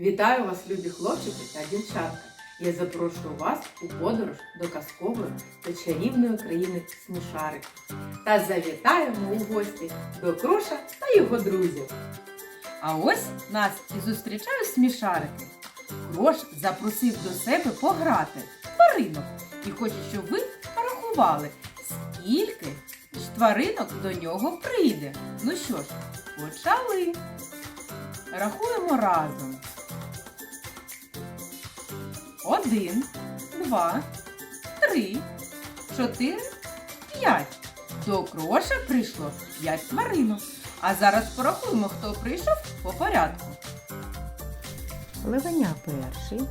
Вітаю вас, любі хлопчики та дівчатка! Я запрошую вас у подорож до казкової та чарівної країни смішариків. Та завітаємо у гості до Кроша та його друзів. А ось нас і зустрічають смішарики. Крош запросив до себе пограти тваринок і хоче, щоб ви порахували, скільки ж тваринок до нього прийде. Ну що ж, почали. Рахуємо разом. Один, два, три, чотири, п'ять. До кроша прийшло п'ять тваринок. А зараз порахуємо, хто прийшов по порядку. Левеня перший,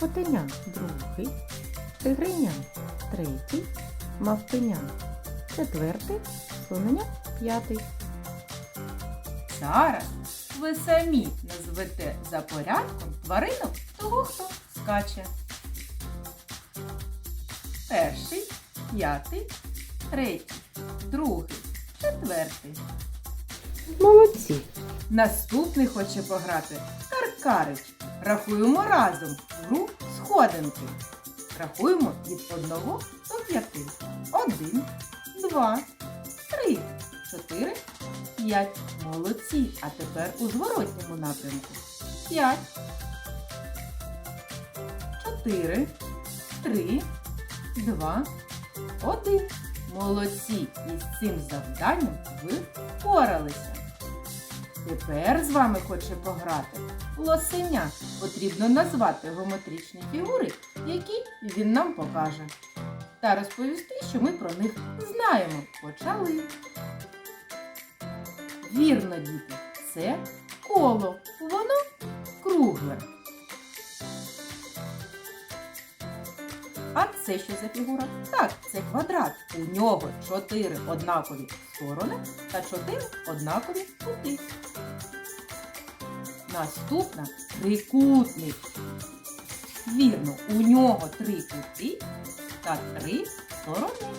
котеня другий, тигриня третій, мавпеня четвертий, слоненя п'ятий. Зараз ви самі назвете за порядком тваринок того, хто скаче. Перший, п'ятий, третій, другий, четвертий. Молодці! Наступний хоче пограти Каркарич. Рахуємо разом гру сходинки. Рахуємо від 1 до 5. 1, 2, 3, 4, 5. Молодці. А тепер у зворотньому напрямку. 5, 4, 3, 2, 1. Молодці. І з цим завданням ви впоралися. Тепер з вами хоче пограти лосеня. Потрібно назвати геометричні фігури, які він нам покаже. Та розповісти, що ми про них знаємо. Почали. Вірно, діти, це коло. Це що за фігура? Так, це квадрат. У нього чотири однакові сторони та чотири однакові кути. Наступна трикутник. Вірно, у нього три кути та три сторони.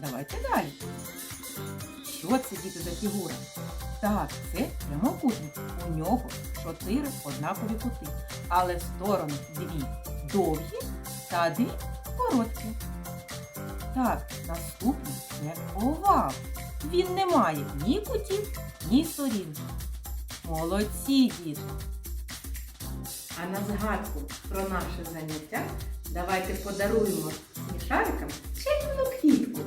Давайте далі. Що це діти за фігура? Так, це прямокутник. У нього чотири однакові кути, але сторони дві довгі та дві короткі. Так, наступний це овал. Він не має ні кутів, ні сторін. Молодці, діти! А на згадку про наше заняття давайте подаруємо смішарикам чарівну квітку.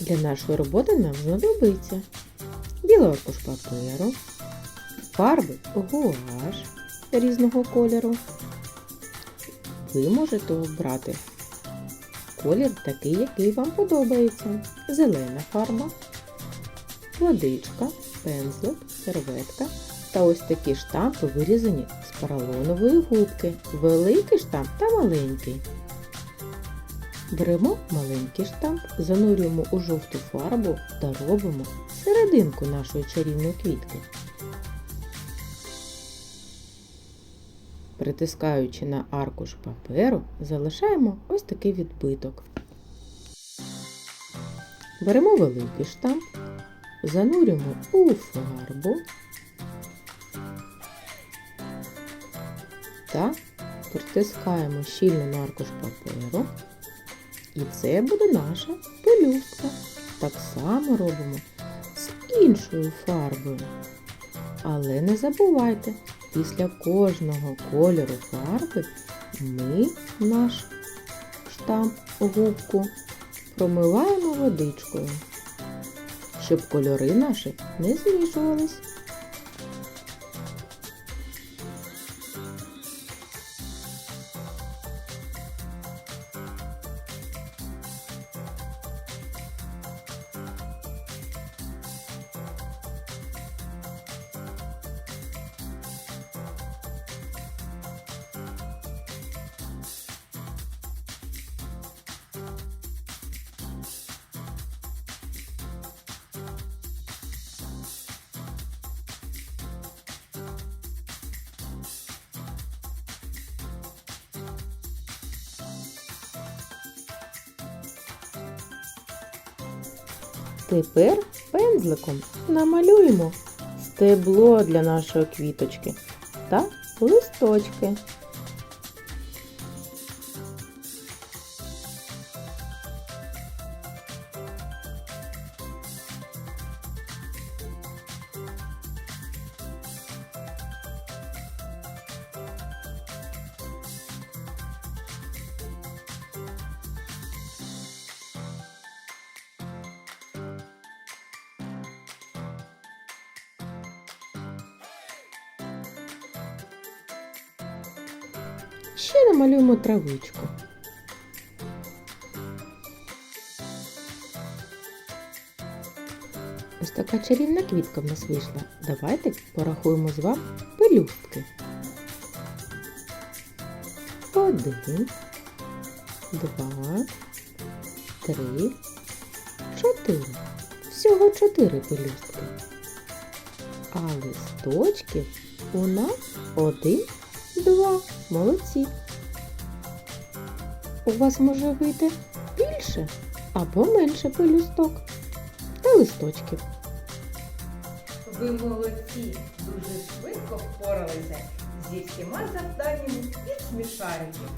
Для нашої роботи нам знадобиться білий аркуш паперу, фарби гуаш різного кольору. Ви можете обрати колір такий, який вам подобається. Зелена фарба, водичка, пензлик, серветка та ось такі штампи вирізані з поролонової губки. Великий штамп та маленький. Беремо маленький штамп, занурюємо у жовту фарбу та робимо серединку нашої чарівної квітки. Притискаючи на аркуш паперу, залишаємо ось такий відбиток. Беремо великий штамп, занурюємо у фарбу та притискаємо щільно на аркуш паперу. І це буде наша пелюстка. Так само робимо з іншою фарбою. Але не забувайте, після кожного кольору фарби ми наш штамп губку промиваємо водичкою, щоб кольори наші не змішувались. Тепер пензликом намалюємо стебло для нашої квіточки. та листочки. Ще намалюємо травичку. Ось така чарівна квітка в нас вийшла. Давайте порахуємо з вами пелюстки. Один, два, три, чотири. Всього чотири пелюстки. А листочків у нас один, два. Молодці. У вас може вийти більше або менше пелюсток та листочків. Ви молодці, дуже швидко впоралися зі всіма завданнями від смішариків.